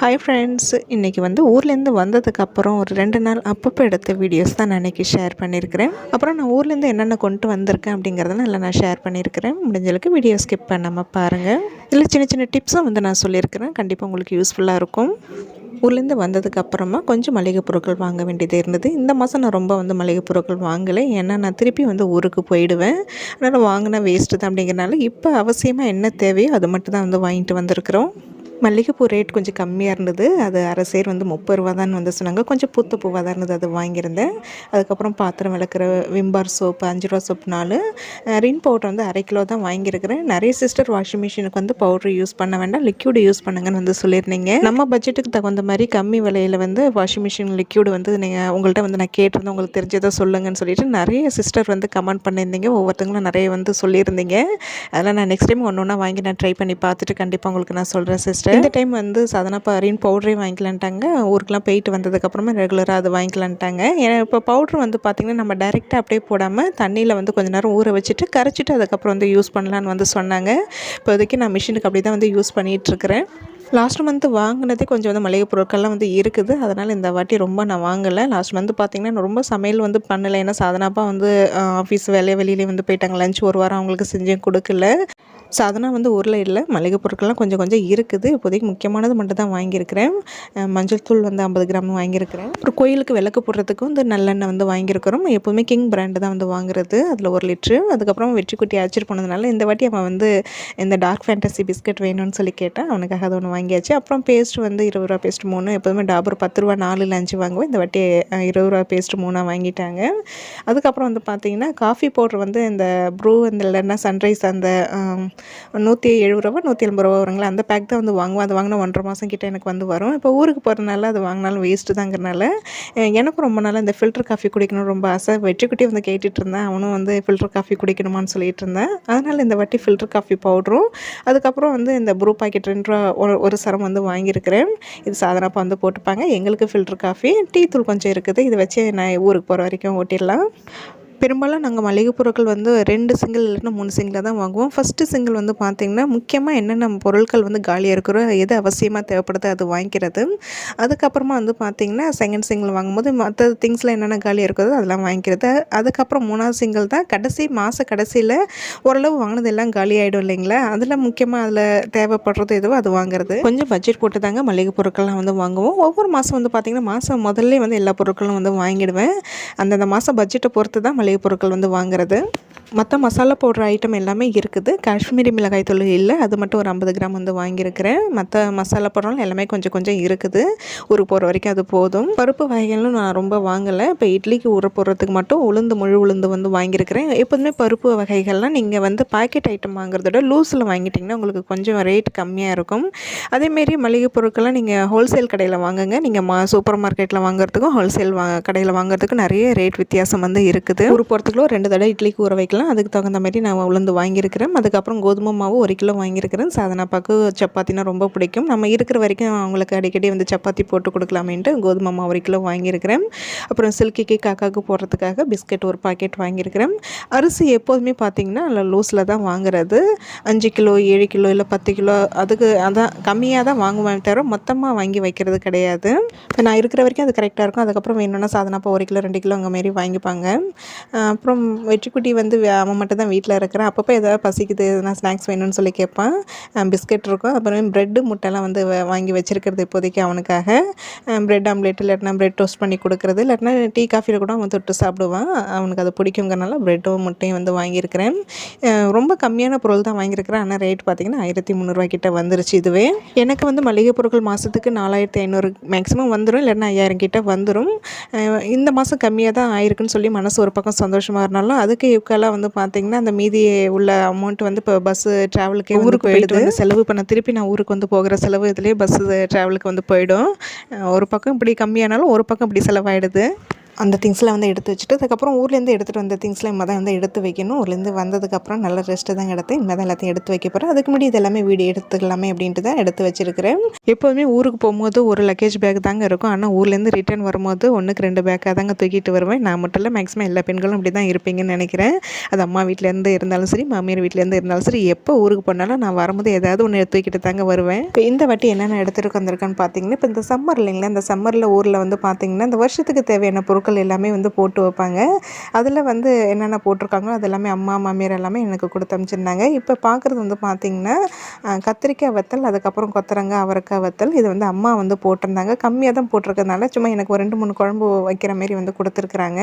Hi friends இன்றைக்கி வந்து ஊர்லேருந்து வந்ததுக்கப்புறம் ஒரு ரெண்டு நாள் அப்பப்போ எடுத்த வீடியோஸ் தான் நான் இன்றைக்கி ஷேர் பண்ணியிருக்கிறேன் அப்புறம் நான் ஊர்லேருந்து என்னென்ன கொண்டு வந்திருக்கேன் அப்படிங்கிறதெல்லாம் எல்லாம் நான் ஷேர் பண்ணியிருக்கிறேன் முடிஞ்சளவுக்கு வீடியோ ஸ்கிப் பண்ணாமல் பாருங்கள் இதில் சின்ன சின்ன டிப்ஸும் வந்து நான் சொல்லியிருக்கிறேன். கண்டிப்பாக உங்களுக்கு யூஸ்ஃபுல்லாக இருக்கும். ஊர்லேருந்து வந்ததுக்கு அப்புறமா கொஞ்சம் மளிகை பொருட்கள் வாங்க வேண்டியது இருந்தது. இந்த மாதம் நான் ரொம்ப வந்து மளிகை பொருட்கள் வாங்கலை. ஏன்னா நான் திருப்பி வந்து ஊருக்கு போயிடுவேன். அதனால் வாங்கினா வேஸ்ட்டு தான் அப்படிங்கிறனால இப்போ அவசியமாக என்ன தேவையோ அது மட்டும் தான் வந்து வாங்கிட்டு வந்திருக்கிறோம். மல்லிகைப்பூ ரேட் கொஞ்சம் கம்மியாக இருந்தது. அது அரை சேர் வந்து முப்பது ரூபா தான் வந்து சொன்னாங்க. கொஞ்சம் பூத்த பூவாக தான் இருந்தது. அது வாங்கியிருந்தேன். அதுக்கப்புறம் பாத்திரம் விளக்குற விம்பார் சோப்பு அஞ்சு ரூபா சோப்பு நாலு. ரின் பவுடர் வந்து அரை கிலோ தான் வாங்கியிருக்கிறேன். நிறைய சிஸ்டர் வாஷிங் மிஷினுக்கு வந்து பவுட்ரு யூஸ் பண்ண வேண்டாம். லிக்யூடு யூஸ் பண்ணுங்கன்னு வந்து சொல்லியிருந்தீங்க. நம்ம பட்ஜெட்டுக்கு தகுந்த மாதிரி கம்மி விலையில் வந்து வாஷிங் மிஷின் லிக்யூடு வந்து நீங்கள் உங்கள்கிட்ட வந்து நான் கேட்டிருந்தேன். உங்களுக்கு தெரிஞ்சதை சொல்லுங்கன்னு சொல்லிட்டு நிறைய சிஸ்டர் வந்து கமெண்ட் பண்ணியிருந்தீங்க. ஒவ்வொருத்தங்களும் நிறைய வந்து சொல்லியிருந்தீங்க. அதெல்லாம் நான் நெக்ஸ்ட் டைம் ஒன்று ஒன்றா வாங்கி நான் ட்ரை பண்ணி பார்த்துட்டு கண்டிப்பாக உங்களுக்கு நான் சொல்கிறேன் சிஸ்டர் இந்த டைம் வந்து சாதனா பாரின் பவுடரே வாங்கிக்கலான்ட்டாங்க. ஊருக்கெலாம் போயிட்டு வந்ததுக்கப்புறமா ரெகுலராக அது வாங்கிக்கலான்ட்டாங்க. ஏன்னா இப்போ பவுட்ரு வந்து பார்த்திங்கன்னா நம்ம டைரெக்டாக அப்படியே போடாமல் தண்ணியில் வந்து கொஞ்ச நேரம் ஊற வச்சுட்டு கரைச்சிட்டு அதுக்கப்புறம் வந்து யூஸ் பண்ணலான்னு வந்து சொன்னாங்க. இப்போதைக்கு நான் மிஷினுக்கு அப்படி தான் வந்து யூஸ் பண்ணிகிட்ருக்கிறேன் லாஸ்ட் மந்த்து வாங்கினதே கொஞ்சம் வந்து மளிகை பொருட்கள்லாம் வந்து இருக்குது. அதனால் இந்த வாட்டி ரொம்ப நான் வாங்கலை. லாஸ்ட் மந்த்து பார்த்திங்கன்னா ரொம்ப சமையல் வந்து பண்ணலை. ஏன்னா சாதனாப்பா வந்து ஆஃபீஸ் வேலையை வெளியிலே வந்து போயிட்டாங்க. லஞ்ச் ஒரு வாரம் அவங்களுக்கு செஞ்சு கொடுக்கல. சாதனா வந்து ஊரில் இல்லை. மளிகை பொருட்கள்லாம் கொஞ்சம் கொஞ்சம் இருக்குது. இப்போதைக்கு முக்கியமானது மட்டும் தான் வாங்கியிருக்கிறேன். மஞ்சள் தூள் வந்து ஐம்பது கிராம் வாங்கியிருக்கிறேன். ஒரு கோயிலுக்கு விளக்கு போடுறதுக்கு வந்து நல்லெண்ணெய் வந்து வாங்கியிருக்கிறோம். எப்போவுமே கிங் பிராண்டு தான் வந்து வாங்குறது. அதில் ஒரு லிட்ரு. அதுக்கப்புறம் வெற்றி குட்டி அழைச்சிட்டு போனதுனால இந்த வாட்டி அவன் வந்து இந்த டார்க் ஃபேண்டசி பிஸ்கட் வேணும்னு சொல்லி கேட்டால் அவனுக்காக அது ஒன்று வாங்கியாச்சு. அப்புறம் பேஸ்ட் வந்து இருபது ரூபா பேஸ்ட் மூணு எப்போதுமே டாபர் பத்து ரூபா நாலு அஞ்சு வாங்குவோம் இந்த வாட்டி இருபது ரூபா பேஸ்ட் மூணாக வாங்கிட்டாங்க. அதுக்கப்புறம் வந்து பார்த்திங்கன்னா காஃபி பவுடர் வந்து இந்த ப்ரூ அந்த இல்லைன்னா சன்ரைஸ் அந்த நூற்றி எழுபது ரூபா நூற்றி எண்பது ரூபா வருங்களா அந்த பேக் தான் வந்து வாங்குவோம் அது வாங்கினா ஒன்றரை மாதம் கிட்டே எனக்கு வந்து வரும். இப்போ ஊருக்கு போகிறதுனால அது வாங்கினாலும் வேஸ்ட்டு தாங்கிறனால எனக்கும் ரொம்ப நாளாக இந்த ஃபில்டர் காஃபி குடிக்கணும் ரொம்ப ஆசை. வெற்றிக்குட்டி வந்து கேட்டுட்டு இருந்தேன். அவனும் வந்து ஃபில்டர் காஃபி குடிக்கணுமான்னு சொல்லிட்டு இருந்தேன். அதனால் இந்த வாட்டி ஃபில்டர் காஃபி பவுடரும் அதுக்கப்புறம் வந்து இந்த ப்ரூ பாக்கெட் ரெண்டு ரூபா ஒரு ஒரு சரம் வந்து வாங்கியிருக்கிறேன். இது சாதனப்பா வந்து போட்டுப்பாங்க. எங்களுக்கு ஃபில்டர் காஃபி டீ தூள் கொஞ்சம் இருக்குது. இதை வச்சு நான் ஊருக்கு போகிற வரைக்கும் ஓட்டிடலாம். பெரும்பாலும் நாங்கள் மளிகை பொருட்கள் வந்து ரெண்டு சிங்கிள் இல்லைன்னா மூணு சிங்கிளாக தான் வாங்குவோம். ஃபஸ்ட்டு சிங்கிள் வந்து பார்த்திங்கன்னா முக்கியமாக என்னென்ன பொருட்கள் வந்து காலியாக இருக்கிறோ எது அவசியமாக தேவைப்படுதோ அது வாங்கிக்கிறது. அதுக்கப்புறமா வந்து பார்த்திங்கன்னா செகண்ட் சிங்கிள் வாங்கும்போது மற்ற திங்ஸில் என்னென்ன காலியாக இருக்கிறதோ அதெல்லாம் வாங்கிக்கிறது. அதுக்கப்புறம் மூணாவது சிங்கிள் தான் கடைசி மாத கடைசியில் ஓரளவு வாங்கினது எல்லாம் காலி ஆகிடும் இல்லைங்களா? அதில் முக்கியமாக அதில் தேவைப்படுறது எதுவோ அது வாங்குறது. கொஞ்சம் பட்ஜெட் போட்டு தாங்க மளிகை பொருட்கள்லாம் வந்து வாங்குவோம். ஒவ்வொரு மாதம் வந்து பார்த்திங்கன்னா மாதம் முதல்ல வந்து எல்லா பொருட்களும் வந்து வாங்கிடுவேன். அந்தந்த மாதம் பட்ஜெட்டை பொறுத்து தான் மளிகை பொருட்கள் வந்து வாங்குறது. மற்ற மசாலா போடுற ஐட்டம் எல்லாமே இருக்குது. காஷ்மீரி மிளகாய் தூள் இல்லை அது மட்டும் ஒரு ஐம்பது கிராம் வந்து வாங்கியிருக்கிறேன். மற்ற மசாலா பொருள் எல்லாமே கொஞ்சம் கொஞ்சம் இருக்குது. ஊருக்கு போகிற வரைக்கும் அது போதும். பருப்பு வகைகளும் நான் ரொம்ப வாங்கலை. இப்போ இட்லிக்கு ஊற போடுறதுக்கு மட்டும் உளுந்து முழு உளுந்து வந்து வாங்கியிருக்கிறேன். எப்போதுமே பருப்பு வகைகள்லாம் நீங்கள் வந்து பாக்கெட் ஐட்டம் வாங்குறதோட லூஸில் வாங்கிட்டிங்கன்னா உங்களுக்கு கொஞ்சம் ரேட் கம்மியாக இருக்கும். அதேமாரி மளிகை பொருட்கள்லாம் நீங்கள் ஹோல்சேல் கடையில் வாங்குங்க. நீங்கள் மா சூப்பர் மார்க்கெட்டில் வாங்குறதுக்கும் ஹோல்சேல் வா கடையில் வாங்குறதுக்கும் நிறைய ரேட் வித்தியாசம் வந்து இருக்குது. ஊர் போகிறதுக்குள்ள ரெண்டு தடவை இட்லிக்கு ஊற வைக்கலாம். அதுக்கு தகுந்த மாதிரி நான் உளுந்து வாங்கியிருக்கிறேன். அதுக்கப்புறம் கோதுமை மாவு ஒரு கிலோ வாங்கியிருக்கிறேன். சாதனாப்பாக்கு சப்பாத்தினா ரொம்ப பிடிக்கும். நம்ம இருக்கிற வரைக்கும் அவங்களுக்கு அடிக்கடி வந்து சப்பாத்தி போட்டு கொடுக்கலாமேன்ட்டு கோதுமை மாவு ஒரு கிலோ வாங்கியிருக்கிறேன். அப்புறம் சில்கிக்கு காக்காவுக்கு போடுறதுக்காக பிஸ்கெட் ஒரு பாக்கெட் வாங்கியிருக்கிறேன். அரிசி எப்போதுமே பார்த்திங்கன்னா அதில் லூஸில் தான் வாங்குறது. அஞ்சு கிலோ ஏழு கிலோ இல்லை பத்து கிலோ அதுக்கு அதான் கம்மியாக தான் வாங்குவேன் தவிர மொத்தமாக வாங்கி வைக்கிறது கிடையாது. இப்போ நான் இருக்கிற வரைக்கும் அது கரெக்டாக இருக்கும். அதுக்கப்புறம் வேணும்னா சாதனாப்பா ஒரு கிலோ ரெண்டு கிலோ அங்கே மாரி வாங்கிப்பாங்க. அப்புறம் வெற்றிக்குட்டி வந்து அவன் மட்டும் தான் வீட்டில் இருக்கிறான். அப்பப்போ எதாவது பசிக்குது எதனா ஸ்நாக்ஸ் வேணும்னு சொல்லி கேட்பான். பிஸ்கெட் இருக்கும். அப்புறம் ப்ரெட்டு முட்டைலாம் வந்து வாங்கி வச்சுருக்கிறது இப்போதைக்கு அவனுக்காக. ப்ரெட் ஆம்லேட் இல்லாட்டினா ப்ரெட் டோஸ்ட் பண்ணி கொடுக்குறது. இல்லாட்டினா டீ காஃபியில் கூட அவன் தொட்டு சாப்பிடுவான். அவனுக்கு அது பிடிக்குங்கிறனால ப்ரெட்டும் முட்டையும் வந்து வாங்கியிருக்கிறேன். ரொம்ப கம்மியான பொருள் தான் வாங்கியிருக்கிறேன். ஆனால் ரேட் பார்த்திங்கன்னா ஆயிரத்தி முந்நூறுரூவா கிட்ட வந்துருச்சு இதுவே. எனக்கு வந்து மளிகை பொருட்கள் மாதத்துக்கு நாலாயிரத்தி ஐநூறு மேக்ஸிமம் வந்துடும் இல்லைன்னா ஐயாயிரம் கிட்ட வந்துடும் இந்த மாதம் கம்மியாக தான் ஆயிருக்குன்னு சொல்லி மனசு ஒரு பக்கம் சந்தோஷமாக இருந்தாலும் அதுக்கு ஈக்குவலாக வந்து பார்த்திங்கன்னா அந்த மீதி உள்ள அமௌண்ட் வந்து இப்போ பஸ்ஸு ட்ராவலுக்கு ஊருக்கு போயிடுது. செலவு பண்ண திருப்பி நான் ஊருக்கு வந்து போகிற செலவு இதுலேயே பஸ்ஸு ட்ராவலுக்கு வந்து போயிடும். ஒரு பக்கம் இப்படி கம்மியானாலும் ஒரு பக்கம் இப்படி செலவாயிடுது. அந்த திங்ஸ்லாம் வந்து எடுத்து வச்சுட்டு அதுக்கப்புறம் ஊர்லேருந்து எடுத்துகிட்டு வந்த திங்ஸ்லாம் இம்மா தான் வந்து எடுத்து வைக்கணும். ஊர்லேருந்து வந்ததுக்கப்புறம் நல்ல ரெஸ்ட்டு தான் எடுத்து இம்மா தான் எல்லாத்தையும் எடுத்து வைக்க போகிறேன் அதுக்கு முன்னாடி இது எல்லாமே வீடியோ எடுத்துக்கலாமே அப்படின்ட்டு தான் எடுத்து வச்சிருக்கிறேன். எப்போதுமே ஊருக்கு போகும்போது ஒரு லக்கேஜ் பேக் தாங்க இருக்கும். ஆனால் ஊர்லேருந்து ரிட்டர்ன் வரும்போது ஒன்றுக்கு ரெண்டு பேக்காக தாங்க தூக்கிட்டு வருவேன். நான் மட்டும் இல்லை மேக்ஸிமம் எல்லா பெண்களும் அப்படி தான் இருப்பீங்கன்னு நினைக்கிறேன். அது அம்மா வீட்டிலேருந்து இருந்தாலும் சரி மாமியார் வீட்டிலேருந்து இருந்தாலும் சரி எப்போ ஊருக்கு போனாலும் நான் வரும்போது ஏதாவது ஒன்று தூக்கிட்டு தாங்க வருவேன். இப்போ இந்த வாட்டி என்னென்ன எடுத்துகிட்டு வந்திருக்கேன்னு பார்த்தீங்கன்னா இப்போ இந்த சம்மர் இல்லைங்களா? இந்த சம்மரில் ஊரில் வந்து பார்த்தீங்கன்னா இந்த வருஷத்துக்கு தேவையான பொருட்கள் எல்லாமே வந்து போட்டு வைப்பாங்க. அதில் வந்து என்னென்ன போட்டிருக்காங்களோ அது எல்லாமே அம்மா மாமியார் எல்லாமே எனக்கு கொடுத்து அனுப்பிச்சிருந்தாங்க இப்போ பார்க்குறது வந்து பார்த்திங்கன்னா கத்திரிக்காய் வத்தல் அதுக்கப்புறம் கொத்தரங்காய் அவரைக்காய் வத்தல் இது வந்து அம்மா வந்து போட்டிருந்தாங்க. கம்மியாக தான் போட்டிருக்கறதுனால சும்மா எனக்கு ஒரு ரெண்டு மூணு குழம்பு வைக்கிற மாரி வந்து கொடுத்துருக்குறாங்க.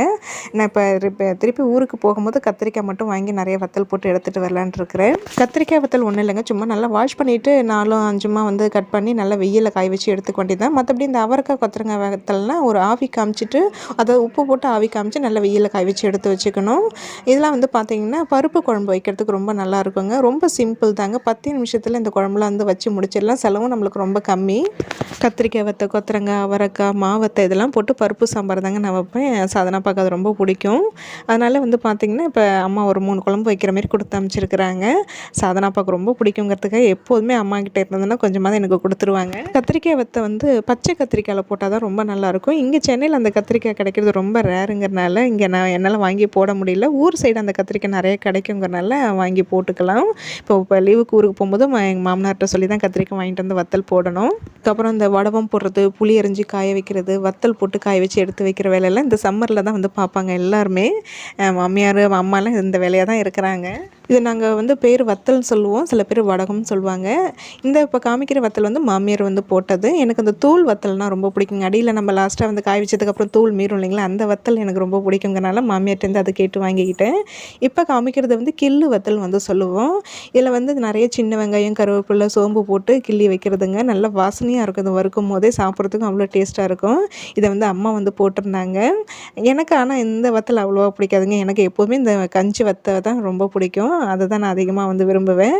நான் இப்போ இப்போ திருப்பி ஊருக்கு போகும்போது கத்திரிக்காய் மட்டும் வாங்கி நிறைய வத்தல் போட்டு எடுத்துகிட்டு வரலான்ட்டு இருக்கிறேன். கத்திரிக்காய் வத்தல் ஒன்றும் இல்லைங்க. சும்மா நல்லா வாஷ் பண்ணிவிட்டு நாலும் அஞ்சுமா வந்து கட் பண்ணி நல்லா வெயிலில் காய வச்சு எடுத்துக்க வேண்டியதான் மற்றபடி இந்த அவரைக்காய் கொத்தரங்காய் வத்தல்னால் ஒரு ஆவி காமிச்சிட்டு அதை உப்பு போட்டு ஆவி காமிச்சு நல்லா வெயிலில் காய் வச்சு எடுத்து வச்சுக்கணும். இதெல்லாம் வந்து பார்த்திங்கன்னா பருப்பு குழம்பு வைக்கிறதுக்கு ரொம்ப நல்லா இருக்குங்க. ரொம்ப சிம்பிள் தாங்க. பத்து நிமிஷத்தில் இந்த குழம்புலாம் வந்து வச்சு முடிச்சிடலாம். செலவும் நம்மளுக்கு ரொம்ப கம்மி. கத்திரிக்காய் வத்த கொத்தரங்காய் அவரக்காய் மாவத்தை இதெல்லாம் போட்டு பருப்பு சாம்பார் தாங்க நான் வைப்பேன். சாதனா பார்க்க அது ரொம்ப பிடிக்கும். அதனால் வந்து பார்த்திங்கன்னா இப்போ அம்மா ஒரு மூணு குழம்பு வைக்கிற மாதிரி கொடுத்து அமைச்சிருக்கிறாங்க. சாதனா பார்க்க ரொம்ப பிடிக்குங்கிறதுக்காக எப்போதுமே அம்மா கிட்டே இருந்ததுன்னா கொஞ்சமாக எனக்கு கொடுத்துருவாங்க. கத்திரிக்காய் வத்தை வந்து பச்சை கத்திரிக்காயில் போட்டால் தான் ரொம்ப நல்லாயிருக்கும் இங்கே சென்னையில் அந்த கத்திரிக்காய் கிடைக்கிறது ரொம்ப ரேருங்கிறனால இங்கே நான் என்னால் வாங்கி போட முடியல. ஊர் சைடு அந்த கத்திரிக்காய் நிறைய கிடைக்குங்கிறனால வாங்கி போட்டுக்கலாம். இப்போ இப்போ லீவுக்கு ஊருக்கு போகும்போது எங்கள் மாமனார்கிட்ட சொல்லி தான் கத்திரிக்காய் வாங்கிட்டு வந்து வத்தல் போடணும். அதுக்கப்புறம் இந்த வடவம் போடுறது புளி அரிஞ்சு காய வைக்கிறது வத்தல் போட்டு காய வச்சு எடுத்து வைக்கிற வேலையெல்லாம் இந்த சம்மரில் தான் வந்து பார்ப்பாங்க எல்லாருமே. மாமியார் அம்மாலாம் இந்த வேலையாக தான் இருக்கிறாங்க. இது நாங்கள் வந்து பேர் வத்தல்னு சொல்லுவோம் சில பேர் வடகம்னு சொல்லுவாங்க. இந்த இப்போ காமிக்கிற வத்தல் வந்து மாமியார் வந்து போட்டது. எனக்கு அந்த தூள் வத்தல்னால் ரொம்ப பிடிக்குங்க. அடியில் நம்ம லாஸ்ட்டாக வந்து காய வச்சதுக்கப்புறம் தூள் மீறும் இல்லைங்களா அந்த வத்தல் எனக்கு ரொம்ப பிடிக்குங்கிறனால மாமியார்ட்டேருந்து அதை கேட்டு வாங்கிக்கிட்டேன். இப்போ காமிக்கிறது வந்து கில்லு வத்தல் வந்து சொல்லுவோம். இதில் வந்து நிறைய சின்ன வெங்காயம் கருவேப்பிலை சோம்பு போட்டு கிள்ளி வைக்கிறதுங்க. நல்ல வாசனையாக இருக்கும். அது வறுக்கும் போதே சாப்பிட்றதுக்கும் அவ்வளோ டேஸ்ட்டாக இருக்கும். இதை வந்து அம்மா வந்து போட்டிருந்தாங்க. எனக்கு ஆனால் இந்த வத்தல் அவ்வளோவா பிடிக்காதுங்க. எனக்கு எப்போவுமே இந்த கஞ்சி வத்தை தான் ரொம்ப பிடிக்கும். அதை தான் நான் அதிகமாக வந்து விரும்புவேன்.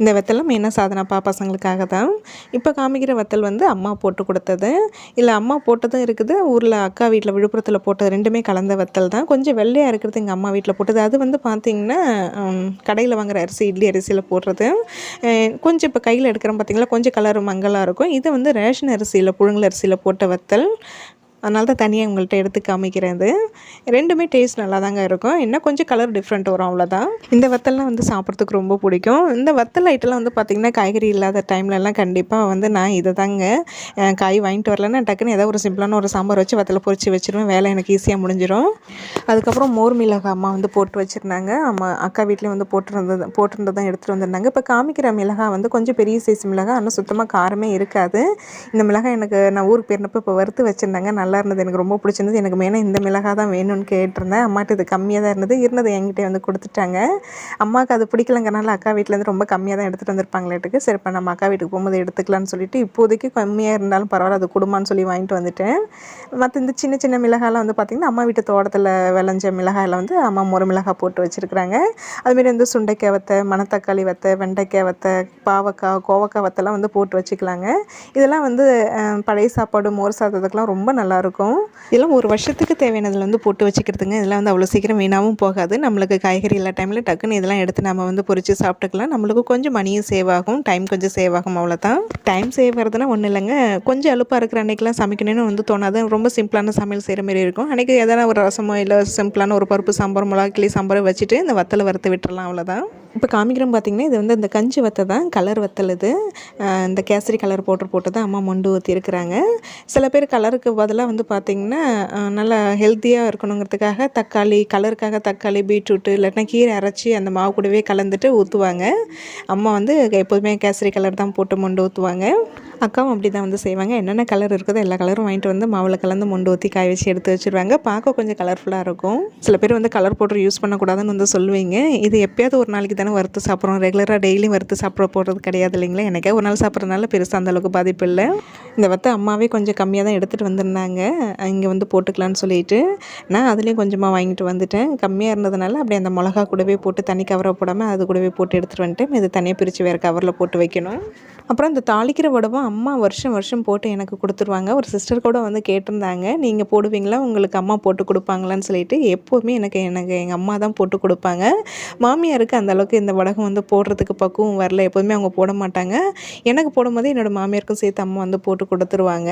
இந்த வத்தலும் மெயினாக சாதனப்பா பசங்களுக்காக தான் இப்போ காமிக்கிற வத்தல் வந்து அம்மா போட்டு கொடுத்தது. இல்லை அம்மா போட்டதும் இருக்குது. ஊரில் அக்கா வீட்டில் விழுப்புரத்தில் போட்டது ரெண்டுமே கலந்த வத்தல் தான். கொஞ்சம் வெள்ளையாக இருக்கிறது எங்கள் அம்மா வீட்டில் போட்டது. அது வந்து பார்த்திங்கன்னா கடையில் வாங்குற அரிசி இட்லி அரிசியில் போடுறது. கொஞ்சம் இப்போ கையில் எடுக்கிறோம் பார்த்திங்களா கொஞ்சம் கலர் மங்கலாக இருக்கும். இது வந்து ரேஷன் அரிசியில் புழுங்கல் அரிசியில் போட்ட வத்தல். அதனால தான் தனியாக உங்கள்கிட்ட எடுத்து காமிக்கிறது. ரெண்டுமே டேஸ்ட் நல்லா தாங்க இருக்கும். என்ன கொஞ்சம் கலர் டிஃப்ரெண்ட் வரும் அவ்வளோதான் இந்த வத்தல்லாம் வந்து சாப்பிட்றதுக்கு ரொம்ப பிடிக்கும். இந்த வத்தல் ஐட்டெல்லாம் வந்து பார்த்திங்கன்னா காய்கறி இல்லாத டைம்லலாம் கண்டிப்பாக வந்து நான் இதை தாங்க காய் வாங்கிட்டு வரலன்னா டக்குன்னு ஏதோ ஒரு சிம்பிளான ஒரு சாம்பார் வச்சு வத்தலை பொறிச்சு வச்சிருவேன். வேலை எனக்கு ஈஸியாக முடிஞ்சிடும் அதுக்கப்புறம் மோர் மிளகா அம்மா வந்து போட்டு வச்சுருந்தாங்க. அம்மா அக்கா வீட்லேயும் வந்து போட்டிருந்தது போட்டிருந்ததான் எடுத்துகிட்டு வந்திருந்தாங்க. இப்போ காமிக்கிற மிளகா வந்து கொஞ்சம் பெரிய சைஸ் மிளகா ஆனால் சுத்தமாக காரமே இருக்காது. இந்த மிளகா எனக்கு நான் ஊருக்கு போயிருந்தப்போ இப்போ வறுத்து வச்சுருந்தாங்க. நல்லா இருந்தது எனக்கு ரொம்ப பிடிச்சிருந்தது. எனக்கு மெயினாக இந்த மிளகாய் தான் வேணும்னு கேட்டிருந்தேன். அம்மாட்டு இது கம்மியாக தான் இருந்தது. இருந்தது என்கிட்ட வந்து கொடுத்துட்டாங்க. அம்மாவுக்கு அது பிடிக்கலங்கிறனால அக்கா வீட்டிலேருந்து ரொம்ப கம்மியாக தான் எடுத்துகிட்டு வந்திருப்பாங்களேட்டுக்கு சரி இப்போ நம்ம அக்கா வீட்டுக்கு போகும்போது எடுத்துக்கலாம்னு சொல்லிட்டு இப்போதைக்கு கம்மியாக இருந்தாலும் பரவாயில்ல அது கொடுமான்னு சொல்லி வாங்கிட்டு வந்துட்டேன். மற்ற இந்த சின்ன சின்ன மிளகாலாம் வந்து பார்த்திங்கன்னா அம்மா வீட்டு தோட்டத்தில் விளைஞ்ச மிளகாயில் வந்து அம்மா முறை மிளகாய் போட்டு வச்சுருக்குறாங்க. அதுமாரி வந்து சுண்டைக்காய் வத்தை மணத்தக்காளி வத்தை வெண்டைக்காய் வத்தை பாவக்காய் கோவக்காய் வத்தெல்லாம் வந்து போட்டு வச்சுக்கலாங்க. இதெல்லாம் வந்து பழைய சாப்பாடு மோர் சாதத்துக்கெலாம் ரொம்ப நல்லாயிருக்கும் இருக்கும். இதெல்லாம் ஒரு வருஷத்துக்கு தேவையானதில் வந்து போட்டு வச்சுக்கிறதுங்க. இதெல்லாம் வந்து அவ்வளோ சீக்கிரம் வீணாகவும் போகாது. நம்மளுக்கு காய்கறி எல்லா டைமில் டக்குன்னு இதெல்லாம் எடுத்து நம்ம வந்து பொறிச்சு சாப்பிட்டுக்கலாம். நம்மளுக்கு கொஞ்சம் மணியும் சேவ் ஆகும். டைம் கொஞ்சம் சேவ் ஆகும் அவ்வளோதான் டைம் சேவ் ஆகிறதுனா ஒன்றும் இல்லைங்க. கொஞ்சம் அழுப்பாக இருக்கிற அன்றைக்கெலாம் சமைக்கணும்னு வந்து தோணாது. ரொம்ப சிம்பிளான சமையல் செய்கிற மாதிரி இருக்கும். அன்றைக்கி எதனா ஒரு ரசமோ இல்லை சிம்பிளான ஒரு பருப்பு சாம்பார் மிளகா கிளி சாம்பார் வச்சுட்டு இந்த வத்தலை வறுத்து விட்டுறலாம் அவ்வளோதான் இப்போ காமிக்கிறோம் பார்த்தீங்கன்னா இது வந்து இந்த கஞ்சி வத்தை தான் கலர் வத்தல் இது. இந்த கேசரி கலர் போட்டு போட்டு தான் அம்மா மொண்டு ஊற்றி இருக்கிறாங்க. சில பேர் கலருக்கு பதிலாக வந்து பார்த்திங்கன்னா நல்லா ஹெல்த்தியாக இருக்கணுங்கிறதுக்காக தக்காளி கலருக்காக தக்காளி பீட்ரூட்டு இல்லைன்னா கீரை அரைச்சி அந்த மாவு கூடவே கலந்துட்டு ஊற்றுவாங்க அம்மா வந்து எப்போதுமே கேசரி கலர் தான் போட்டு மொண்டு ஊற்றுவாங்க அக்காவும் அப்படி தான் வந்து செய்வாங்க. என்னென்ன கலர் இருக்குதோ எல்லா கலரும் வாங்கிட்டு வந்து மாவில் கலந்து மொண்டு ஊற்றி காய வச்சு எடுத்து வச்சுருவாங்க. பார்க்க கொஞ்சம் கலர்ஃபுல்லாக இருக்கும். சில பேர் வந்து கலர் பவுடர் யூஸ் பண்ணக்கூடாதுன்னு வந்து சொல்லுவீங்க. இது எப்பயாவது ஒரு நாளைக்கு தானே வறுத்து சாப்பிட்றோம். ரெகுலராக டெய்லியும் வறுத்து சாப்பிட போடுறது கிடையாது இல்லைங்களா? எனக்கே ஒரு நாள் சாப்பிட்றதுனால பெருசாக அந்த அளவுக்கு பாதிப்பு இல்லை. இந்த வத்த அம்மாவே கொஞ்சம் கம்மியாக தான் எடுத்துகிட்டு வந்திருந்தாங்க. இங்கே வந்து போட்டுக்கலான்னு சொல்லிட்டு நான் அதுலேயும் கொஞ்சமாக வாங்கிட்டு வந்துட்டேன். கம்மியாக இருந்ததுனால அப்படியே அந்த மிளகா கூடவே போட்டு தனி கவரை போடாமல் அது கூடவே போட்டு எடுத்துகிட்டு வந்துட்டு இது தனியாக பிரித்து வேறு கவரில் போட்டு வைக்கணும். அப்புறம் இந்த தாளிக்கிற வடவும் அம்மா வருஷம் வருஷம் போட்டு எனக்கு கொடுத்துருவாங்க. ஒரு சிஸ்டர் கூட வந்து கேட்டிருந்தாங்க. நீங்கள் போடுவீங்களா? உங்களுக்கு அம்மா போட்டு கொடுப்பாங்களான்னு சொல்லிட்டு எப்போவுமே எனக்கு எனக்கு எங்கள் அம்மா தான் போட்டு கொடுப்பாங்க. மாமியாருக்கு அந்தளவுக்கு இந்த வடகம் வந்து போடுறதுக்கு பக்குவம் வரல. எப்போதுமே அவங்க போட மாட்டாங்க. எனக்கு போடும்போது என்னோடய மாமியாருக்கும் சேர்த்து அம்மா வந்து போட்டு கொடுத்துருவாங்க.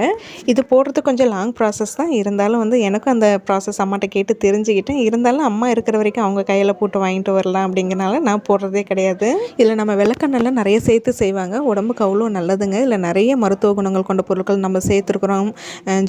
இது போடுறது கொஞ்சம் லாங் ப்ராசஸ் தான். இருந்தாலும் வந்து எனக்கும் அந்த ப்ராசஸ் அம்மாட்ட கேட்டு தெரிஞ்சுக்கிட்டேன். இருந்தாலும் அம்மா இருக்கிற வரைக்கும் அவங்க கையில் போட்டு வாங்கிட்டு வரலாம் அப்படிங்கிறனால நான் போடுறதே கிடையாது. இதில் நம்ம விளக்கெண்ணெல்லாம் நிறைய சேர்த்து செய்வாங்க. உடம்புக்கு அவ்வளோ நல்லதுங்க. இல்லை நிறைய நிறைய மருத்துவ குணங்கள் கொண்ட பொருட்கள் நம்ம சேர்த்துருக்குறோம்.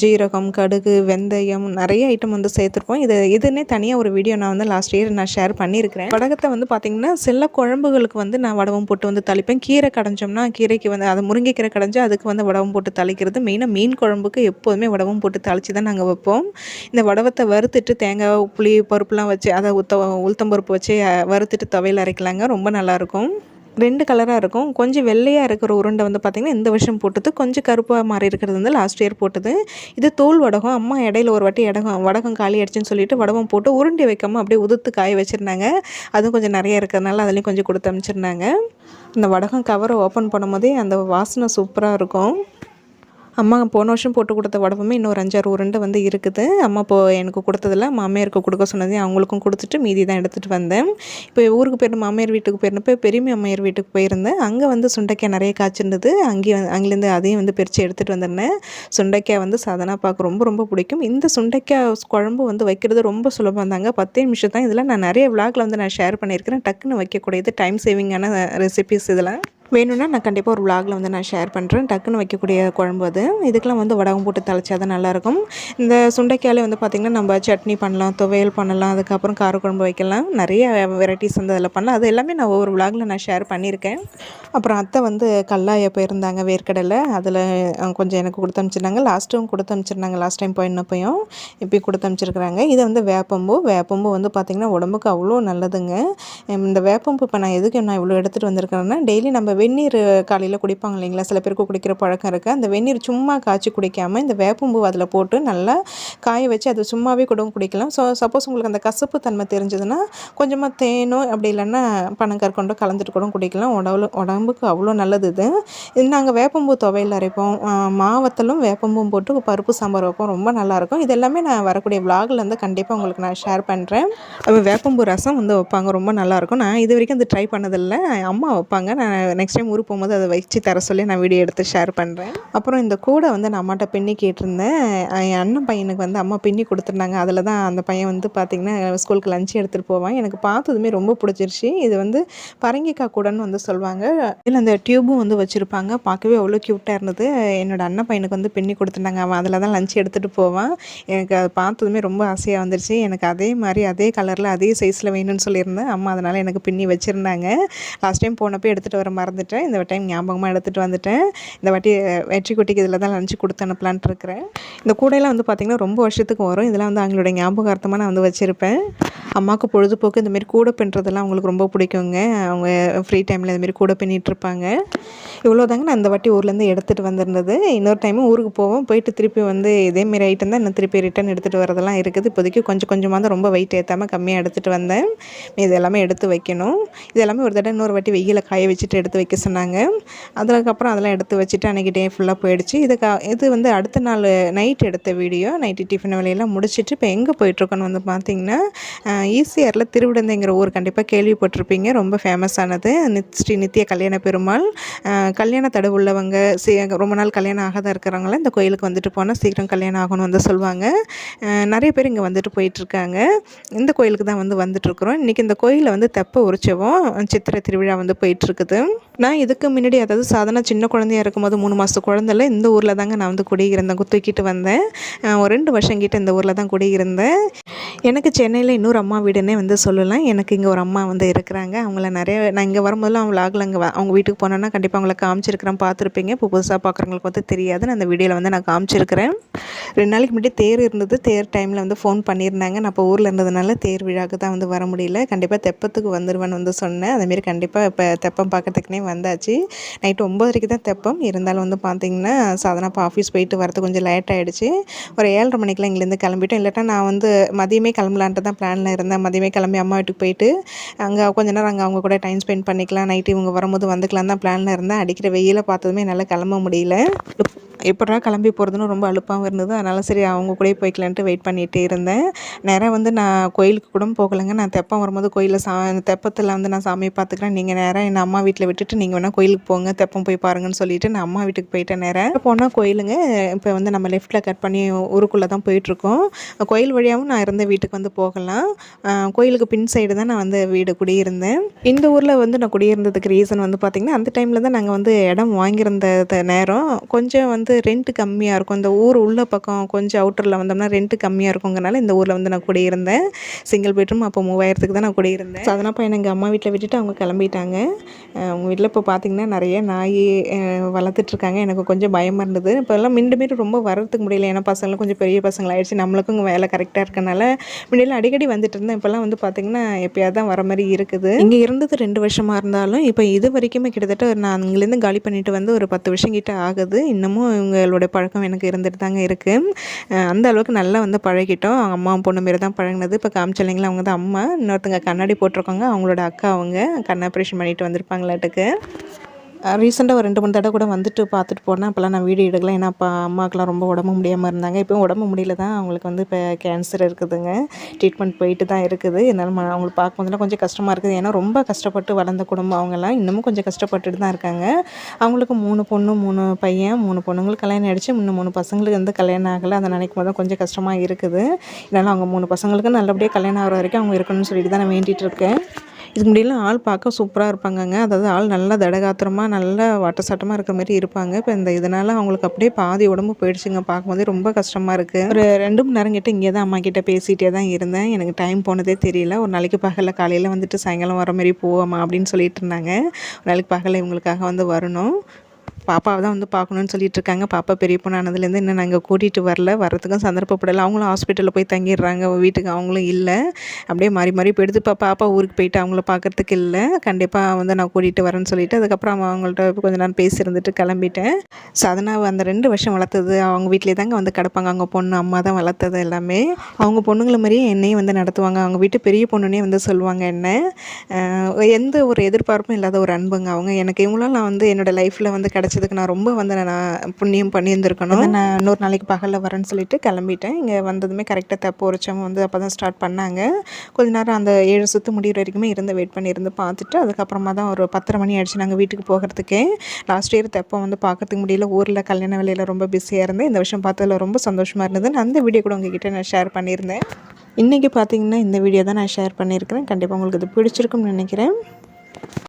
ஜீரகம் கடுகு வெந்தயம் நிறைய ஐட்டம் வந்து சேர்த்துருக்கோம். இது இதுன்னே தனியாக ஒரு வீடியோ நான் வந்து லாஸ்ட் இயர் நான் ஷேர் பண்ணியிருக்கிறேன் வடகத்தை வந்து பார்த்திங்கன்னா சில குழம்புகளுக்கு வந்து நான் வடவம் போட்டு வந்து தளிப்பேன். கீரை கடைஞ்சோம்னா கீரைக்கு வந்து அதை முருங்கைக்கீரை கடைஞ்சா அதுக்கு வந்து வடவம் போட்டு தளிக்கிறது. மெயினாக மீன் குழம்புக்கு எப்போதுமே வடவம் போட்டு தளிச்சு தான் நாங்கள் வைப்போம். இந்த வடவத்தை வறுத்துட்டு தேங்காய் புளி பருப்புலாம் வச்சு அதை உத்த உளுத்தம் பருப்பு வச்சு வறுத்துட்டு துவையல் அரைக்கலாங்க. ரொம்ப நல்லாயிருக்கும் ரெண்டு கலராக இருக்கும். கொஞ்சம் வெள்ளையாக இருக்கிற உருண்டை வந்து பார்த்திங்கன்னா இந்த வருஷம் போட்டது. கொஞ்சம் கருப்பாக மாறி இருக்கிறது வந்து லாஸ்ட் இயர் போட்டது. இது தோல் வடகம். அம்மா இடையில ஒரு வாட்டி இடகம் வடகம் காலி ஆயிடுச்சுன்னு சொல்லிட்டு வடகம் போட்டு உருண்டை வைக்காமல் அப்படியே உதுத்து காய வச்சுருந்தாங்க. அதுவும் கொஞ்சம் நிறைய இருக்கிறதுனால அதுலேயும் கொஞ்சம் கொடுத்து அனுப்பிச்சிருந்தாங்க. இந்த வடகம் கவரை ஓப்பன் பண்ணும்போதே அந்த வாசனை சூப்பராக இருக்கும். அம்மா போன வருஷம் போட்டு கொடுத்த உடம்புமே இன்னொரு அஞ்சாறு உருண்டை வந்து இருக்குது. அம்மா இப்போ எனக்கு கொடுத்ததில்ல. மாமியாருக்கு கொடுக்க சொன்னதையும் அவங்களுக்கும் கொடுத்துட்டு மீதி தான் எடுத்துகிட்டு வந்தேன். இப்போ ஊருக்கு போயிருந்த மாமியார் வீட்டுக்கு போயிருந்தப்போ பெரியமை அம்மையார் வீட்டுக்கு போயிருந்தேன். அங்கே வந்து சுண்டைக்காய் நிறைய காய்ச்சிருந்தது. அங்கேயும் வந்து- அங்கேருந்து அதையும் வந்து பிரித்து எடுத்துகிட்டு வந்திருந்தேன். சுண்டைக்காய் வந்து சாதனா பார்க்க ரொம்ப ரொம்ப பிடிக்கும். இந்த சுண்டைக்காய் குழம்பு வந்து வைக்கிறது ரொம்ப சுலபம் தாங்க. பத்தே நிமிஷம் தான். இதில் நான் நிறைய விளாகில் வந்து நான் ஷேர் பண்ணியிருக்கிறேன். டக்குன்னு வைக்கக்கூடியது டைம் சேவிங்கான ரெசிபிஸ் இதெல்லாம் வேணும்னா நான் கண்டிப்பாக ஒரு vlogல வந்து நான் ஷேர் பண்ணுறேன் டக்குன்னு வைக்கக்கூடிய குழம்பு அது. இதுக்கெலாம் வந்து வடகம் போட்டு தலைச்சா தான் நல்லாயிருக்கும். இந்த சுண்டைக்காயில வந்து பார்த்திங்கன்னா நம்ம சட்னி பண்ணலாம் துவையல் பண்ணலாம் அதுக்கப்புறம் காரக்குழம்பு வைக்கலாம். நிறைய வெரைட்டிஸ் வந்து அதில் பண்ணலாம். அது எல்லாமே நான் ஒவ்வொரு vlogல நான் ஷேர் பண்ணியிருக்கேன். அப்புறம் அத்தை வந்து கல்லாய போயிருந்தாங்க வேர்க்கடலை. அதில் கொஞ்சம் எனக்கு கொடுத்து அனுப்பிச்சிருந்தாங்க. லாஸ்ட்டும் கொடுத்து அனுப்பிச்சிருந்தாங்க. லாஸ்ட் டைம் போயிருந்தப்பையும் இப்போ கொடுத்து அனுப்பிச்சிருக்கிறாங்க. இது வந்து வேப்பம்பூ. வேப்பம்பூ வந்து பார்த்திங்கன்னா உடம்புக்கு அவ்வளோ நல்லதுங்க. இந்த வேப்பம்பூ இப்போ நான் எதுக்கு நான் இவ்வளோ எடுத்துகிட்டு வந்திருக்கிறேன்னா டெய்லி நம்ம வெந்நீர் காலையில் குடிப்பாங்க இல்லைங்களா? சில பேருக்கு குடிக்கிற பழக்கம் இருக்குது அந்த வெந்நீர் சும்மா காய்ச்சி குடிக்காமல் இந்த வேப்பம்பூ அதில் போட்டு நல்லா காய வச்சு அது சும்மாவே கூட குடிக்கலாம். ஸோ சப்போஸ் உங்களுக்கு அந்த கசப்பு தன்மை தெரிஞ்சதுன்னா கொஞ்சமாக தேனோ அப்படி இல்லைன்னா பனங்கற்கொண்டோ கலந்துட்டு கூட குடிக்கலாம். உடம்பு உடம்புக்கு அவ்வளோ நல்லது இது. நாங்கள் வேப்பம்பூ துவையில் அரைப்போம். மாவத்தலும் வேப்பம்பூம் போட்டு பருப்பு சாம்பார் வைப்போம். ரொம்ப நல்லாயிருக்கும் இது எல்லாமே நான் வரக்கூடிய விலாகில் வந்து கண்டிப்பாக உங்களுக்கு நான் ஷேர் பண்ணுறேன் வேப்பம்பூ ரசம் வந்து வைப்பாங்க. ரொம்ப நல்லாயிருக்கும் நான் இது வரைக்கும் அது ட்ரை பண்ணதில்லை. அம்மா வைப்பாங்க. நான் நெக்ஸ்ட் டைம் ஊருக்கு போகும்போது அதை வச்சு தர சொல்லி நான் வீடியோ எடுத்து ஷேர் பண்ணுறேன் அப்புறம் இந்த கூடை வந்து நான் அம்மாட்ட பின்னி கேட்டிருந்தேன். என் அண்ணன் பையனுக்கு வந்து அம்மா பின்னி கொடுத்துருந்தாங்க. அதில் தான் அந்த பையன் வந்து பார்த்திங்கன்னா ஸ்கூலுக்கு லஞ்ச் எடுத்துகிட்டு போவான். எனக்கு பார்த்ததுமே ரொம்ப பிடிச்சிருச்சு. இது வந்து பரங்கிக்காய் கூடன்னு வந்து சொல்லுவாங்க. இதில் அந்த டியூபும் வந்து வச்சுருப்பாங்க. பார்க்கவே அவ்வளோ க்யூட்டாக இருந்தது. என்னோட அண்ணன் பையனுக்கு வந்து பின்னி கொடுத்துருந்தாங்க. அவன் அதில் தான் லஞ்ச் எடுத்துகிட்டு போவான். எனக்கு அதை பார்த்ததுமே ரொம்ப ஆசையாக வந்துருச்சு. எனக்கு அதே மாதிரி அதே கலரில் அதே சைஸில் வேணும்னு சொல்லியிருந்தேன். அம்மா அதனால் எனக்கு பின்னி வச்சுருந்தாங்க. லாஸ்ட் டைம் போனப்போ எடுத்துகிட்டு வர மறந்துட்டேன் இந்த டைம் ஞாபகமாக எடுத்துகிட்டு வந்துட்டேன். இந்த வாட்டி வெற்றி குட்டிக்கு இதில் தான் லஞ்சு கொடுத்து அனுப்பலான்ட்டு இருக்கிறேன். இந்த கூடையெல்லாம் வந்து பார்த்திங்கன்னா ரொம்ப வருஷத்துக்கு வரும். இதெல்லாம் வந்து அவங்களோட ஞாபகார்த்தமாக நான் வந்து வச்சுருப்பேன். அம்மாவுக்கு பொழுதுபோக்கு இந்தமாரி கூடை பின்னுறதெல்லாம் அவங்களுக்கு ரொம்ப பிடிக்குங்க. அவங்க ஃப்ரீ டைமில் இந்தமாரி கூடை பின்னிட்டு இருப்பாங்க. இவ்வளோ தாங்க நான் இந்த வாட்டி ஊர்லேருந்து எடுத்துகிட்டு வந்திருந்தது. இன்னொரு டைமும் ஊருக்கு போவோம். போயிட்டு திருப்பி வந்து இதேமாரி ஐட்டம் தான் இன்னும் திருப்பி ரிட்டன் எடுத்துகிட்டு வரதெல்லாம் இருக்குது. இப்போதைக்கு கொஞ்சம் கொஞ்சமாக தான் ரொம்ப வெயிட் ஏற்றாமல் கம்மியாக எடுத்துகிட்டு வந்தேன். இது எல்லாமே எடுத்து வைக்கணும். இது எல்லாமே ஒரு தடவை இன்னொரு வாட்டி வெயில காய வச்சுட்டு எடுத்து வைக்க சொன்னாங்க. அதுக்கப்புறம் அதெல்லாம் எடுத்து வச்சுட்டு அன்றைக்கி டே ஃபுல்லாக போயிடுச்சு. இது இது வந்து அடுத்த நாள் நைட் எடுத்த வீடியோ நைட்டு டிஃபன் வேலையெல்லாம் முடிச்சுட்டு இப்போ எங்கே போயிட்டுருக்கோன்னு வந்து பார்த்தீங்கன்னா ஈசிஆரில் திருவிடந்தைங்கிற ஊர் கண்டிப்பாக கேள்விப்பட்டிருப்பீங்க. ரொம்ப ஃபேமஸானது நித் ஸ்ரீ நித்திய கல்யாண பெருமாள். கல்யாண தடவு உள்ளவங்க சீ ரொம்ப நாள் கல்யாணம் ஆகாத இருக்கிறவங்களாம் இந்த கோயிலுக்கு வந்துட்டு போனால் சீக்கிரம் கல்யாணம் ஆகணும்னு வந்து சொல்லுவாங்க. நிறைய பேர் இங்கே வந்துட்டு போயிட்டுருக்காங்க. இந்த கோயிலுக்கு தான் வந்து வந்துட்டுருக்குறோம். இன்றைக்கி இந்த கோயிலில் வந்து தெப்ப உற்சவம் சித்திரை திருவிழா வந்து போயிட்டுருக்குது. நான் இதுக்கு முன்னாடி அதாவது சாதாரண சின்ன குழந்தையா இருக்கும்போது மூணு மாதத்து குழந்தைல இந்த ஊரில் தாங்க நான் வந்து குடியிருந்தேன் தூக்கிட்டு வந்தேன். ஒரு ரெண்டு வருஷம் கிட்ட இந்த ஊரில் தான் குடியிருந்தேன். எனக்கு சென்னையில் இன்னொரு அம்மா வீடுன்னே வந்து சொல்லலாம். எனக்கு இங்கே ஒரு அம்மா வந்து இருக்கிறாங்க. அவங்கள நிறைய நான் இங்கே வரும்போதெல்லாம் அவங்க லாகில் அங்கே அவங்க வீட்டுக்கு போனேன்னா கண்டிப்பாக அவங்கள காமிச்சிருக்கிறேன் பார்த்துருப்பீங்க. இப்போ புதுசாக பார்க்குறவங்களுக்கு வந்து தெரியாது. நான் அந்த வீடியோவில் வந்து நான் காமிச்சிருக்கிறேன். ரெண்டு நாளைக்கு முன்னாடி தேர் இருந்தது. தேர் டைமில் வந்து ஃபோன் பண்ணியிருந்தாங்க. நான் இப்போ ஊரில் இருந்ததுனால தேர் விழாவுக்கு தான் வந்து வர முடியல. கண்டிப்பாக தெப்பத்துக்கு வந்துடுவேன்னு வந்து சொன்னேன். அதேமாரி கண்டிப்பாக இப்போ தெப்பம் பார்க்கறதுக்குனே வந்தாச்சு. நைட்டு ஒம்பதரைக்கு தான் தெப்பம். இருந்தாலும் வந்து பார்த்தீங்கன்னா சாதனா இப்போ ஆஃபீஸ் போயிட்டு வரது கொஞ்சம் லேட் ஆகிடுச்சு ஒரு ஏழரை மணிக்கெலாம் இங்கேருந்து கிளம்பிட்டோம். இல்லாட்டா நான் வந்து மதியமே கிளம்பலான்ட்டு தான் பிளானில் இருந்தேன். மதியமே கிளம்பி அம்மா வீட்டுக்கு போயிட்டு அங்கே கொஞ்ச நேரம் அங்கே அவங்க கூட டைம் ஸ்பெண்ட் பண்ணிக்கலாம். நைட்டு இவங்க வரும்போது வந்துக்கலாம் தான் பிளானில் இருந்தேன். அடிக்கிற வெயிலை பார்த்ததுமே என்னால் கிளம்ப முடியல. எப்படா கிளம்பி போகிறதுன்னு ரொம்ப அழுப்பாகவும் இருந்தது. அதனால் சரி அவங்க கூடயே போய்க்கலான்ட்டு வெயிட் பண்ணிகிட்டே இருந்தேன். நேராக வந்து நான் கோயிலுக்கு கூட போகலைங்க. நான் தெப்பம் வரும்போது கோயிலில் சா தெப்பத்தில் வந்து நான் சாமியை பார்த்துக்கிறேன். நீங்கள் நேராக என் அம்மா வீட்டில் விட்டுட்டு நீங்கள் வேணால் கோயிலுக்கு போங்க தெப்பம் போய் பாருங்கன்னு சொல்லிட்டு நான் அம்மா வீட்டுக்கு போயிட்டேன் நேராக போனால் கோயிலுங்க. இப்போ வந்து நம்ம லெஃப்ட்டில் கட் பண்ணி ஊருக்குள்ளே தான் போயிட்டுருக்கோம். கோயில் வழியாகவும் நான் இருந்த வீட்டுக்கு வந்து போகலாம். கோயிலுக்கு பின் சைடு தான் நான் வந்து வீடு குடியிருந்தேன். இந்த ஊரில் வந்து நான் குடியிருந்ததுக்கு ரீசன் வந்து பார்த்திங்கன்னா அந்த டைமில் தான் நாங்கள் வந்து இடம் வாங்கியிருந்த நேரம் கொஞ்சம் வந்து ரெண்ட்டு கம்மியாக இருக்கும். இந்த ஊர் உள்ள பக்கம் கொஞ்சம் அவுட்டரில் வந்தோம்னா ரெண்ட்டு கம்மியாக இருக்குங்கிறனால இந்த ஊரில் வந்து நான் குடியிருந்தேன். சிங்கிள் பெட்ரூம் அப்போ மூவாயிரத்துக்கு தான் நான் குடியிருந்தேன். ஸோ அதனால் இப்போ எங்கள் அம்மா வீட்டில் விட்டுட்டு அவங்க கிளம்பிட்டாங்க. அவங்க வீட்டில் இப்போ பார்த்திங்கன்னா நிறைய நாய் வளர்த்துட்ருக்காங்க எனக்கு கொஞ்சம் பயமாக இருந்தது. இப்போ எல்லாம் மிண்டு மீண்டும் ரொம்ப வரதுக்கு முடியல. ஏன்னா பசங்களும் கொஞ்சம் பெரிய பசங்களாகிடுச்சு நம்மளுக்கும் இங்கே வேலை கரெக்டாக இருக்கனால முன்னாடியெல்லாம் அடிக்கடி வந்துட்டு இருந்தேன். இப்போல்லாம் வந்து பார்த்திங்கன்னா எப்பயாவது தான் வர மாதிரி இருக்குது. இங்கே இருந்தது ரெண்டு வருஷமாக இருந்தாலும் இப்போ இது வரைக்குமே கிட்டத்தட்ட நான் இங்கேருந்து காலி பண்ணிட்டு வந்து ஒரு பத்து வருஷம் கிட்ட ஆகுது. இன்னமும் இவங்களுடைய பழக்கம் எனக்கு இருந்துட்டு தாங்க இருக்குது அந்த அளவுக்கு நல்லா வந்து பழகிட்டோம். அவங்க அம்மா பொண்ணு மாரி தான் பழகினது. இப்போ காமிச்சலைங்களா அவங்க தான் அம்மா. இன்னொருத்தங்க கண்ணாடி போட்டிருக்காங்க. அவங்களோட அக்கா அவங்க கண் ஆப்ரேஷன் பண்ணிட்டு வந்திருப்பாங்களாட்டுக்கு. ரீசெண்டாக ஒரு ரெண்டு மூணு தடவை கூட வந்துட்டு பார்த்துட்டு போனேன். அப்போல்லாம் நான் வீடியோ எடுக்கல. ஏன்னா அப்பா அம்மாக்கெலாம் ரொம்ப உடம்பு முடியாமல் இருந்தாங்க. இப்போ உடம்பு முடியல தான். அவங்களுக்கு வந்து இப்போ கேன்சர் இருக்குதுங்க. ட்ரீட்மெண்ட் போயிட்டு தான் இருக்குது. என்னால் ம- அவங்களுக்கு பார்க்கும்போதுலாம் கொஞ்சம் கஷ்டமாக இருக்குது. ஏன்னா ரொம்ப கஷ்டப்பட்டு வளர்ந்த குடும்பம் அவங்கெல்லாம் இன்னமும் கொஞ்சம் கஷ்டப்பட்டுட்டு தான் இருக்காங்க. அவங்களுக்கு மூணு பொண்ணு மூணு பையன் மூணு பொண்ணுங்களுக்கு கல்யாணம் ஆகிடுச்சு இன்னும் மூணு பசங்களுக்கு வந்து கல்யாணம் ஆகலை. அதை நினைக்கும் போது தான் கொஞ்சம் கஷ்டமாக இருக்குது. இதனால் அவங்க மூணு பசங்களுக்கு நல்லபடியாக கல்யாணம் ஆகிற வரைக்கும் அவங்க இருக்கணும்னு சொல்லிட்டு தான் நான் வேண்டிகிட்டு இருக்கேன். இதுக்கு முடியல ஆள் பார்க்க சூப்பராக இருப்பாங்கங்க. அதாவது ஆள் நல்லா தடகாத்திரமாக நல்லா வாட்டசாட்டமாக இருக்கிற மாதிரி இருப்பாங்க. இப்போ இந்த இதனால் அவங்களுக்கு அப்படியே பாதி உடம்பு போயிடுச்சுங்க. பார்க்கும்போதே ரொம்ப கஷ்டமாக இருக்குது ஒரு ரெண்டு மணி நேரம் கிட்ட இங்கே தான் அம்மா கிட்டே பேசிகிட்டே தான் இருந்தேன். எனக்கு டைம் போனதே தெரியல. ஒரு நாளைக்கு பகலில் காலையில் வந்துட்டு சாயங்காலம் வர மாதிரி போவோம்மா அப்படின்னு சொல்லிட்டு இருந்தாங்க. ஒரு நாளைக்கு பகலில் இவங்களுக்காக வந்து வரணும். பாப்பாவை தான் வந்து பார்க்கணுன்னு சொல்லிட்டு இருக்காங்க பாப்பா பெரிய பொண்ணானதுலேருந்து இன்னும் நாங்கள் கூட்டிகிட்டு வரல. வரதுக்கும் சந்தர்ப்பப்படலை அவங்களும் ஹாஸ்பிட்டலில் போய் தங்கிடுறாங்க. வீட்டுக்கு அவங்களும் இல்லை. அப்படியே மாறி மாறி போயிடுது. இப்போ பாப்பா ஊருக்கு போயிட்டு அவங்கள பார்க்கறதுக்கு இல்லை. கண்டிப்பாக வந்து நான் கூட்டிகிட்டு வரேன்னு சொல்லிட்டு அதுக்கப்புறம் அவங்கள்ட்ட கொஞ்ச நேரம் பேசி இருந்துட்டு கிளம்பிட்டேன் சதனாவை அந்த ரெண்டு வருஷம் வளர்த்தது. அவங்க வீட்டிலே தாங்க வந்து கிடப்பாங்க. அவங்க பொண்ணு அம்மா தான் வளர்த்தது எல்லாமே. அவங்க பொண்ணுங்களை மாதிரியே என்னையும் வந்து நடத்துவாங்க. அவங்க வீட்டு பெரிய பொண்ணுனே வந்து சொல்லுவாங்க என்ன. எந்த ஒரு எதிர்பார்ப்பும் இல்லாத ஒரு அன்புங்க அவங்க. எனக்கு இவங்களாம் நான் வந்து என்னோடய லைஃப்பில் வந்து கிடச்சி கிடச்சதுக்கு நான் ரொம்ப வந்து நான் புண்ணியம் பண்ணியிருந்திருக்கணும். நான் இன்னொரு நாளைக்கு பகலில் வரேன்னு சொல்லிட்டு கிளம்பிட்டேன். இங்கே வந்ததுமே கரெக்டாக தப்பு உரைச்சவங்க வந்து அப்போ தான் ஸ்டார்ட் பண்ணாங்க. கொஞ்ச நேரம் அந்த ஏழு சுற்று முடிகிற வரைக்குமே இருந்து வெயிட் பண்ணியிருந்து பார்த்துட்டு அதுக்கப்புறமா தான் ஒரு பத்தரை மணி ஆயிடுச்சு நாங்கள் வீட்டுக்கு போகிறதுக்கே. லாஸ்ட் இயர் தப்போ வந்து பார்க்கறதுக்கு முடியல. ஊரில் கல்யாண வேலையில் ரொம்ப பிஸியாக இருந்தேன். இந்த விஷயம் பார்த்ததுல ரொம்ப சந்தோஷமாக இருந்தது. நான் அந்த வீடியோ கூட உங்ககிட்ட நான் ஷேர் பண்ணியிருந்தேன். இன்றைக்கி பார்த்தீங்கன்னா இந்த வீடியோ தான் நான் ஷேர் பண்ணியிருக்கிறேன். கண்டிப்பாக உங்களுக்கு இது பிடிச்சிருக்கும்னு நினைக்கிறேன்.